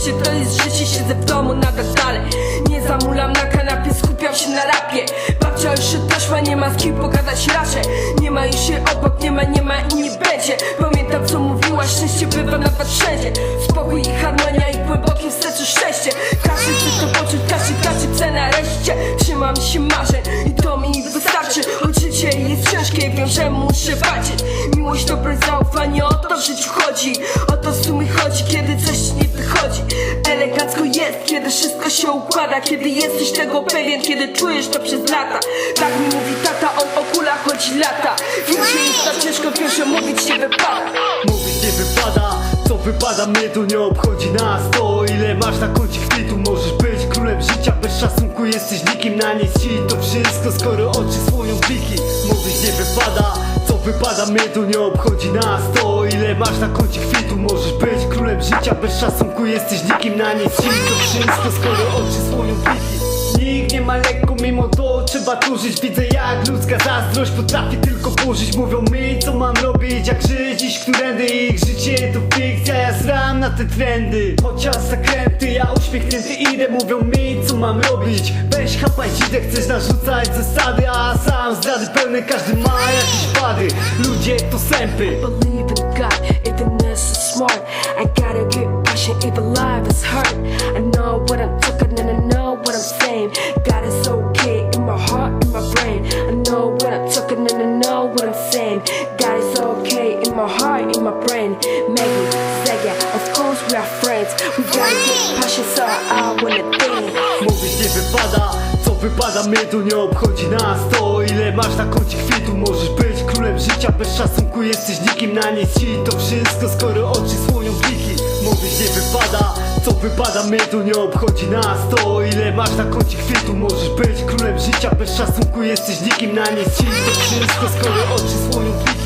życie to jest życie Siedzę w domu nadal dalej Nie zamulam na kanapie, skupiam się na rapie. Babcia już się taśma, nie ma z kim pogadać raczej. Nie ma już się obok, nie ma, nie ma i nie będzie. Pamiętam co mówiła, szczęście bywa nawet wszędzie. Spokój i harmonia i głębokie wstecz szczęście. Każdy chce to poczuć, każdy traci cenę reszcie Trzymam się marzeń. I to mi wystarczy. Choć życie jest ciężkie, wiem, że muszę walczyć. Miłość, dobre zaufanie, o to w życiu chodzi. O to w sumie chodzi, kiedy coś nie Elegancko jest, kiedy wszystko się układa. Kiedy jesteś tego pewien, kiedy czujesz to przez lata. Tak mi mówi tata, on o kulach chodzi lata. Wiem, że jest tak ciężko, wiem, że mówić się wypada. Mówić nie wypada, co wypada mnie to nie obchodzi nas To. Ile masz na koncie chwytu, możesz być królem życia. Bez szacunku jesteś nikim, na nic ci to wszystko Skoro oczy słoją pliki. Mówić nie wypada, wypada mnie to nie obchodzi nas To ile masz na koncie chwytu, możesz być królem życia Bez szacunku jesteś nikim, na nic. Ci to wszystko Skoro oczy słoją pliki Nikt nie ma lekko, mimo to trzeba turzyć. Widzę jak ludzka zazdrość potrafi tylko burzyć. Mówią mi co mam robić, jak żyć, iść którędy. Ich życie to fikcja, ja zram na te trendy. Chociaż zakręty, ja uśmiechnięty idę Mówią mi mam robić Weź chapaj dzidę, chcesz narzucać zasady A sam zdrady pełne, każdy ma jakieś wady Ludzie to sępy believe in God, is smart. I gotta get passion, even life is hurt. I know what I'm talking and I know what I'm saying. God is okay in my heart, in my brain. I know what I'm talking and I know what I'm saying. God is okay in my heart, in my brain. Maybe, say yeah, of course we are friends. We gotta get passion, so I wanna think. Wypada, co wypada? Mnie to nie obchodzi nas To ile masz na koncie chwytu, możesz być królem życia Bez szacunku jesteś nikim, na nic. Ci to wszystko Skoro oczy słonią pliki Mówić nie wypada, co wypada? Mnie to nie obchodzi nas To ile masz na koncie chwytu, możesz być królem życia Bez szacunku jesteś nikim, na nic. Ci to wszystko Skoro oczy słonią pliki